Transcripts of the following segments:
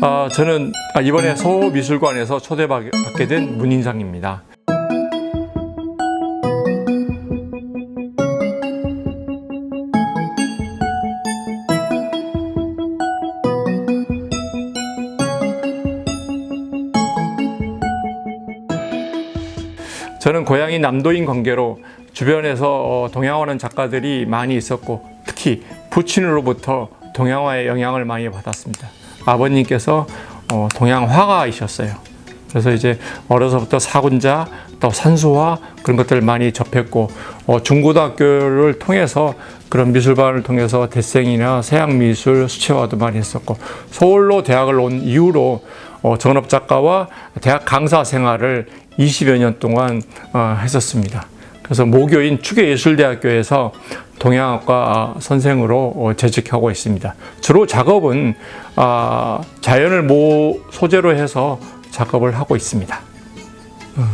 아, 저는 아, 이번에 서호미술관에서 초대받게 된 문인상입니다. 저는 고향이 남도인 관계로 주변에서 어, 동양화하는 작가들이 많이 있었고 특히 부친으로부터 동양화의 영향을 많이 받았습니다. 아버님께서 어, 동양 화가이셨어요. 그래서 이제 어려서부터 사군자 또 산수화 그런 것들을 많이 접했고 어, 중고등학교를 통해서 그런 미술반을 통해서 대생이나 서양 미술 수채화도 많이 했었고 서울로 대학을 온 이후로 어, 전업 작가와 대학 강사 생활을 20여 년 동안 어, 했었습니다. 그래서 모교인 추계예술대학교에서 동양학과 선생으로 어, 재직하고 있습니다. 주로 작업은 아, 자연을 모 소재로 해서 작업을 하고 있습니다. 음,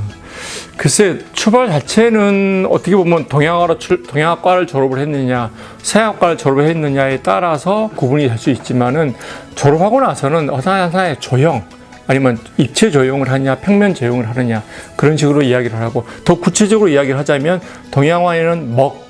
글쎄 출발 자체는 어떻게 보면 동양학과를, 출- 동양학과를 졸업을 했느냐 서양학과를 졸업을 했느냐에 따라서 구분이 될 수 있지만은 졸업하고 나서는 어느 하나의 조형 아니면 입체 조형을 하냐 평면 조형을 하느냐 그런 식으로 이야기를 하고 더 구체적으로 이야기를 하자면 동양화에는 먹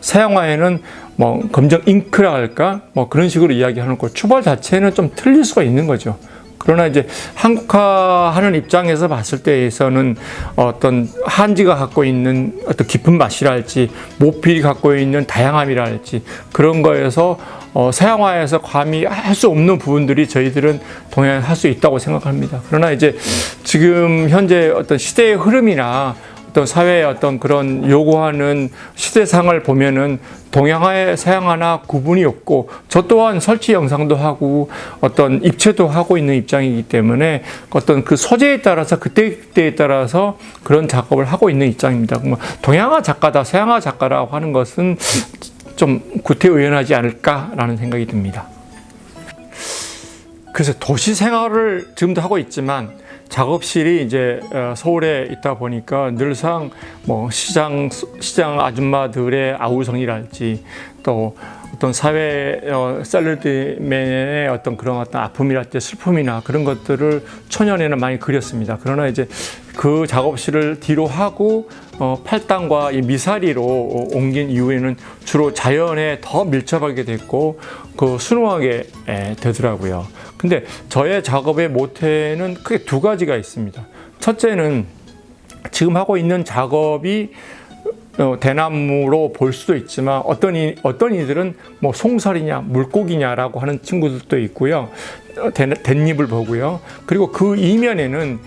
서양화에는 뭐 검정 잉크라 할까 뭐 그런 식으로 이야기하는 거 출발 자체는 좀 틀릴 수가 있는 거죠. 그러나 이제 한국화 하는 입장에서 봤을 때에서는 어떤 한지가 갖고 있는 어떤 깊은 맛이랄지 모필이 갖고 있는 다양함이랄지 그런 거에서 어, 서양화에서 감히 할 수 없는 부분들이 저희들은 동양에 할 수 있다고 생각합니다. 그러나 이제 지금 현재 어떤 시대의 흐름이나 어떤 사회의 어떤 그런 요구하는 시대상을 보면은 동양화의 서양화나 구분이 없고 저 또한 설치 영상도 하고 어떤 입체도 하고 있는 입장이기 때문에 어떤 그 소재에 따라서 그때그때에 따라서 그런 작업을 하고 있는 입장입니다. 동양화 작가다 서양화 작가라고 하는 것은 좀 구태의연하지 않을까라는 생각이 듭니다. 그래서 도시 생활을 지금도 하고 있지만 작업실이 이제 어, 서울에 있다 보니까 늘상 뭐 시장 시장 아줌마들의 아우성이랄지 또 어떤 사회 어, 샐러드맨의 어떤 그런 어떤 아픔이랄지 슬픔이나 그런 것들을 초년에는 많이 그렸습니다. 그러나 이제 그 작업실을 뒤로 하고 어, 팔당과 이 미사리로 어, 옮긴 이후에는 주로 자연에 더 밀접하게 됐고 그 순수하게 에, 되더라고요. 근데 저의 작업의 모태는 크게 두 가지가 있습니다. 첫째는 지금 하고 있는 작업이 어, 대나무로 볼 수도 있지만 어떤 이, 어떤 이들은 뭐 송설이냐 물고기냐라고 하는 친구들도 있고요. 어, 대, 댄잎을 보고요. 그리고 그 이면에는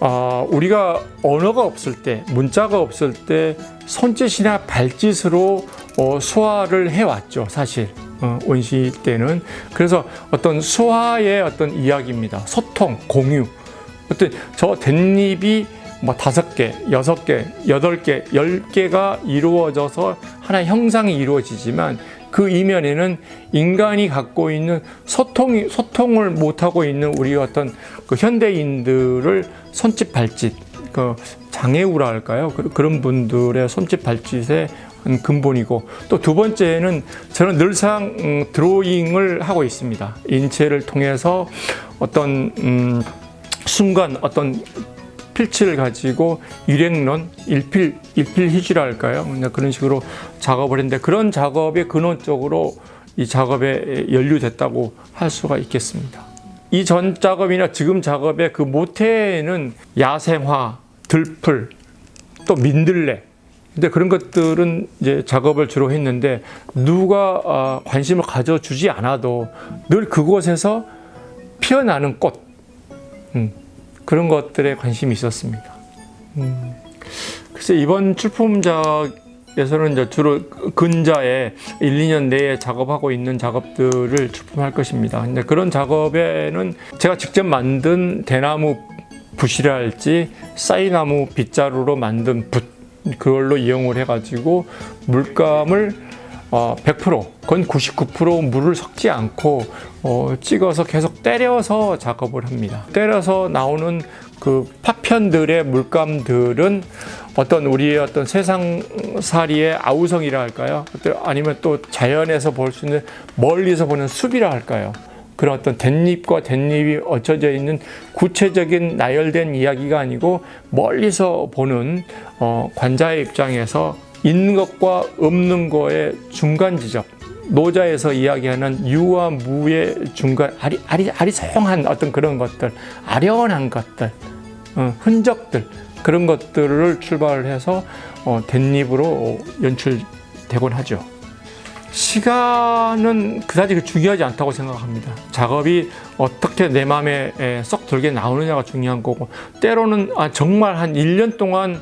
어, 우리가 언어가 없을 때, 문자가 없을 때 손짓이나 발짓으로 어, 수화를 해왔죠, 사실. 어, 원시 때는. 그래서 어떤 수화의 어떤 이야기입니다. 소통, 공유. 어떤 저 댄잎이 뭐 다섯 개, 여섯 개, 여덟 개, 열 개가 이루어져서 하나의 형상이 이루어지지만 그 이면에는 인간이 갖고 있는 소통이 소통을 못 하고 있는 우리 어떤 그 현대인들을 손짓 발짓 그 장애우라 할까요? 그- 그런 분들의 손짓 발짓의 한 근본이고 또 두 번째는 저는 늘상 음, 드로잉을 하고 있습니다. 인체를 통해서 어떤 음, 순간 어떤 필치를 가지고 일행론, 일필, 일필휘지라 할까요? 그냥 그런 식으로 작업을 했는데 그런 작업의 근원적으로 이 작업에 연루됐다고 할 수가 있겠습니다. 이 전 작업이나 지금 작업의 그 모태는 야생화, 들풀, 또 민들레. 근데 그런 것들은 이제 작업을 주로 했는데 누가 아, 관심을 가져주지 않아도 늘 그곳에서 피어나는 꽃, 음, 그런 것들에 관심이 있었습니다. 음, 글쎄 이번 출품작에서는 이제 주로 근자에 1, 2년 내에 작업하고 있는 작업들을 출품할 것입니다. 근데 그런 작업에는 제가 직접 만든 대나무 붓이라 할지 사이나무 빗자루로 만든 붓 그걸로 이용을 해가지고 물감을 어, 100% 그건 99% 물을 섞지 않고 어, 찍어서 계속 때려서 작업을 합니다. 때려서 나오는 그 파편들의 물감들은 어떤 우리의 어떤 세상살이의 아우성이라 할까요? 아니면 또 자연에서 볼 수 있는 멀리서 보는 숲이라 할까요? 그런 어떤 댄잎과 댄잎이 얹혀져 있는 구체적인 나열된 이야기가 아니고 멀리서 보는 어, 관자의 입장에서 있는 것과 없는 거의 중간 지점 노자에서 이야기하는 유와 무의 중간 아리, 아리, 아리송한 어떤 그런 것들 아련한 것들 어, 흔적들 그런 것들을 출발을 해서 어, 댄잎으로 연출되곤 하죠. 시간은 그다지 중요하지 않다고 생각합니다. 작업이 어떻게 내 마음에 에, 쏙 들게 나오느냐가 중요한 거고 때로는 아, 정말 한 1년 동안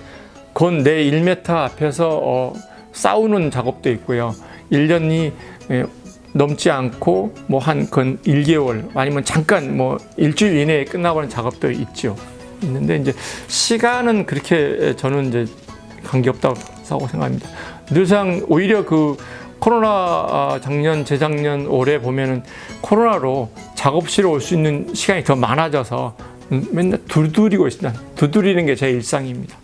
건 내 1m 앞에서 어, 싸우는 작업도 있고요. 1년이 에, 넘지 않고 뭐 한 건 1개월 아니면 잠깐 뭐 일주일 이내에 끝나버리는 작업도 있죠. 있는데 이제 시간은 그렇게 저는 이제 관계없다고 생각합니다. 늘상 오히려 그 코로나 아, 작년, 재작년, 올해 보면은 코로나로 작업실에 올 수 있는 시간이 더 많아져서 맨날 두드리고 있습니다. 두드리는 게 제 일상입니다.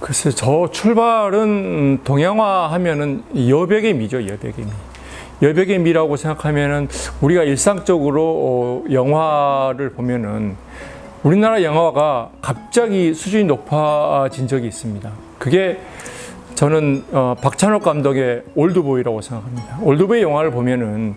글쎄, 저 출발은 동양화 하면은 여백의 미죠, 여백의 미. 여백의 미라고 생각하면은 우리가 일상적으로 어, 영화를 보면은 우리나라 영화가 갑자기 수준이 높아진 적이 있습니다. 그게 저는 어, 박찬욱 감독의 올드보이라고 생각합니다. 올드보이 영화를 보면은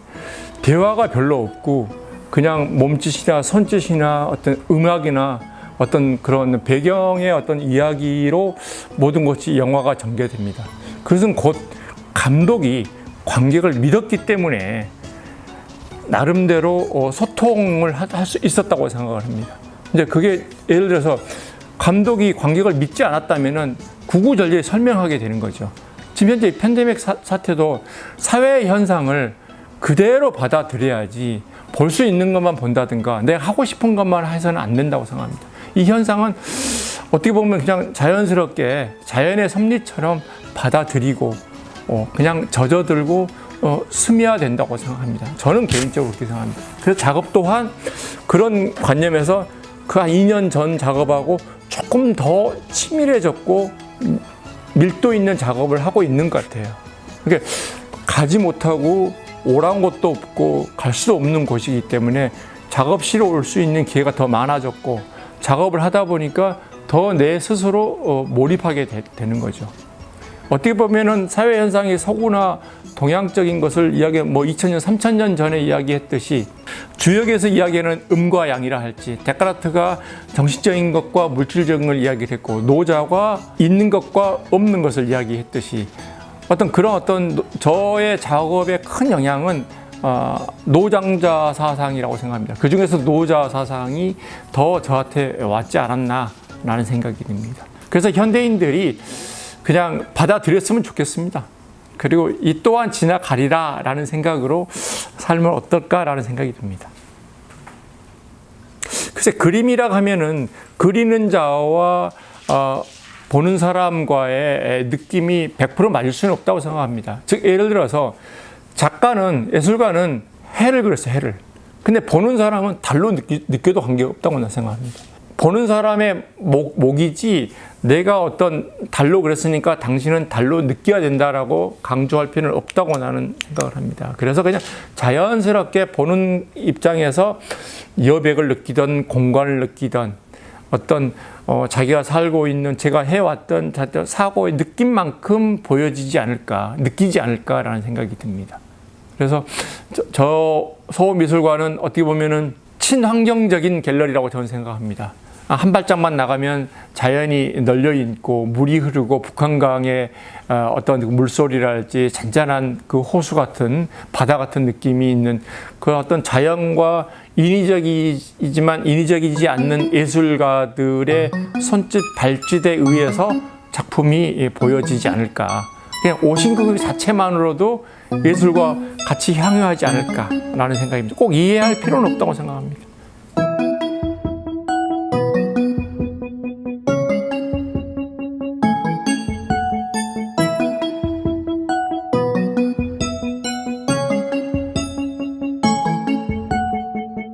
대화가 별로 없고 그냥 몸짓이나 손짓이나 어떤 음악이나 어떤 그런 배경의 어떤 이야기로 모든 것이 영화가 전개됩니다. 그것은 곧 감독이 관객을 믿었기 때문에 나름대로 어, 소통을 할 수 있었다고 생각을 합니다. 이제 그게 예를 들어서 감독이 관객을 믿지 않았다면은 구구절절 설명하게 되는 거죠. 지금 현재 팬데믹 사, 사태도 사회 현상을 그대로 받아들여야지 볼 수 있는 것만 본다든가 내가 하고 싶은 것만 해서는 안 된다고 생각합니다. 이 현상은 어떻게 보면 그냥 자연스럽게 자연의 섭리처럼 받아들이고 어, 그냥 젖어들고 어, 스며된다고 생각합니다. 저는 개인적으로 그렇게 생각합니다. 그래서 작업 또한 그런 관념에서 그 한 2년 전 작업하고 조금 더 치밀해졌고 밀도 있는 작업을 하고 있는 것 같아요. 그러니까 가지 못하고 오란 곳도 없고 갈수 없는 곳이기 때문에 작업실에 올 수 있는 기회가 더 많아졌고 작업을 하다 보니까 더 내 스스로 어, 몰입하게 되, 는 거죠. 어떻게 보면은 사회 현상이 서구나 동양적인 것을 이야기 뭐 2000년, 3000년 전에 이야기했듯이 주역에서 이야기하는 음과 양이라 할지 데카르트가 정신적인 것과 물질적인 걸 이야기를 했고 노자가 있는 것과 없는 것을 이야기했듯이 어떤 그런 어떤 저의 작업에 큰 영향은 어, 노장자 사상이라고 생각합니다. 그 중에서 노자 사상이 더 저한테 왔지 않았나라는 생각이 듭니다. 그래서 현대인들이 그냥 받아들였으면 좋겠습니다. 그리고 이 또한 지나가리라 라는 생각으로 삶을 어떨까라는 생각이 듭니다. 글쎄, 그림이라 하면은 그리는 자와 어, 보는 사람과의 느낌이 100% 맞을 수는 없다고 생각합니다. 즉, 예를 들어서 작가는, 예술가는 해를 그렸어요, 해를. 근데 보는 사람은 달로 느끼, 느껴도 관계없다고 생각합니다. 보는 사람의 목, 목이지 내가 어떤 달로 그랬으니까 당신은 달로 느껴야 된다라고 강조할 필요는 없다고 나는 생각을 합니다. 그래서 그냥 자연스럽게 보는 입장에서 여백을 느끼던 공간을 느끼던 어떤 어, 자기가 살고 있는 제가 해왔던 사고의 느낌만큼 보여지지 않을까 느끼지 않을까라는 생각이 듭니다. 그래서 저, 저 서울미술관은 어떻게 보면은 친환경적인 갤러리라고 저는 생각합니다. 한 발짝만 나가면 자연이 널려 있고 물이 흐르고 북한강의 어, 어떤 그 물소리랄지 잔잔한 그 호수 같은 바다 같은 느낌이 있는 그 어떤 자연과 인위적이지만 인위적이지 않는 예술가들의 손짓 발짓에 의해서 작품이 보여지지 않을까. 그냥 오신 그 자체만으로도 예술과 같이 향유하지 않을까라는 생각입니다. 꼭 이해할 필요는 없다고 생각합니다.